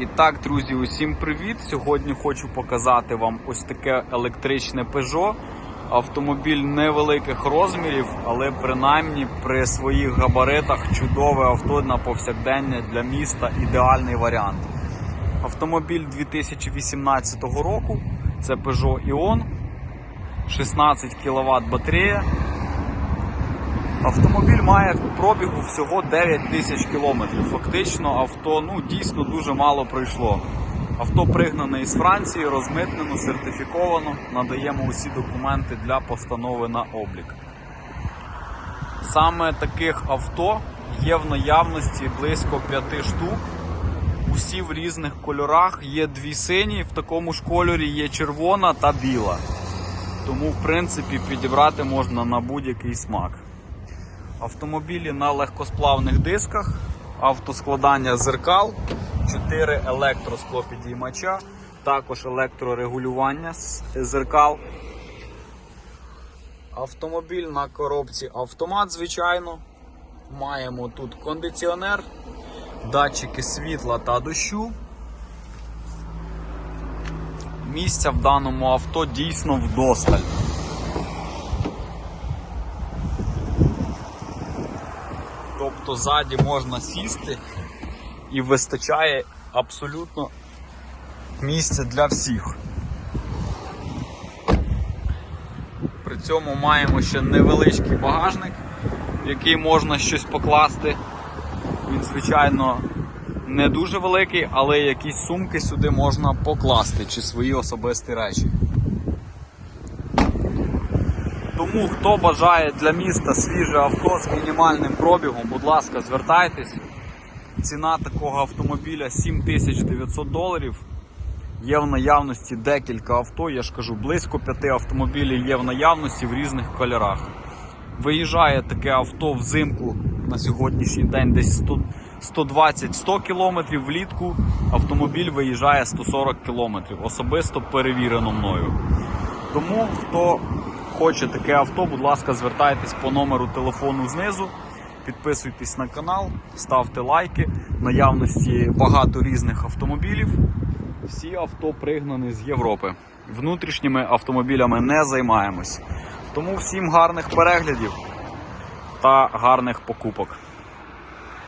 І так, друзі, усім привіт! Сьогодні хочу показати вам ось таке електричне Peugeot. Автомобіль невеликих розмірів, але принаймні при своїх габаритах чудове авто на повсякдення для міста ідеальний варіант. Автомобіль 2018 року. Це Peugeot Ion, 16 кВт батарея. Автомобіль має пробігу всього 9 тисяч кілометрів. Фактично, авто ну, дійсно дуже мало пройшло. Авто пригнане із Франції, розмитнено, сертифіковано. Надаємо усі документи для постанови на облік. Саме таких авто є в наявності близько 5 штук. Усі в різних кольорах. Є дві сині, в такому ж кольорі є червона та біла. Тому, в принципі, підібрати можна на будь-який смак. Автомобілі на легкосплавних дисках, автоскладання зеркал, 4 електросклопідіймача, також електрорегулювання зеркал. Автомобіль на коробці автомат, звичайно. Маємо тут кондиціонер, датчики світла та дощу. Місця в даному авто дійсно вдосталь. Тобто ззаді можна сісти і вистачає абсолютно місця для всіх. При цьому маємо ще невеличкий багажник, в який можна щось покласти. Він, звичайно, не дуже великий, але якісь сумки сюди можна покласти чи свої особисті речі. Тому хто бажає для міста свіже авто з мінімальним пробігом, будь ласка, звертайтесь. Ціна такого автомобіля 7900 доларів. Є в наявності декілька авто, я ж кажу, близько п'яти автомобілів є в наявності в різних кольорах. Виїжджає таке авто взимку на сьогоднішній день десь 120-100 км влітку. Автомобіль виїжджає 140 км. Особисто перевірено мною. Тому хто хоче таке авто, будь ласка, звертайтесь по номеру телефону знизу. Підписуйтесь на канал, ставте лайки. Наявності багато різних автомобілів. Всі авто пригнані з Європи. Внутрішніми автомобілями не займаємось. Тому всім гарних переглядів та гарних покупок.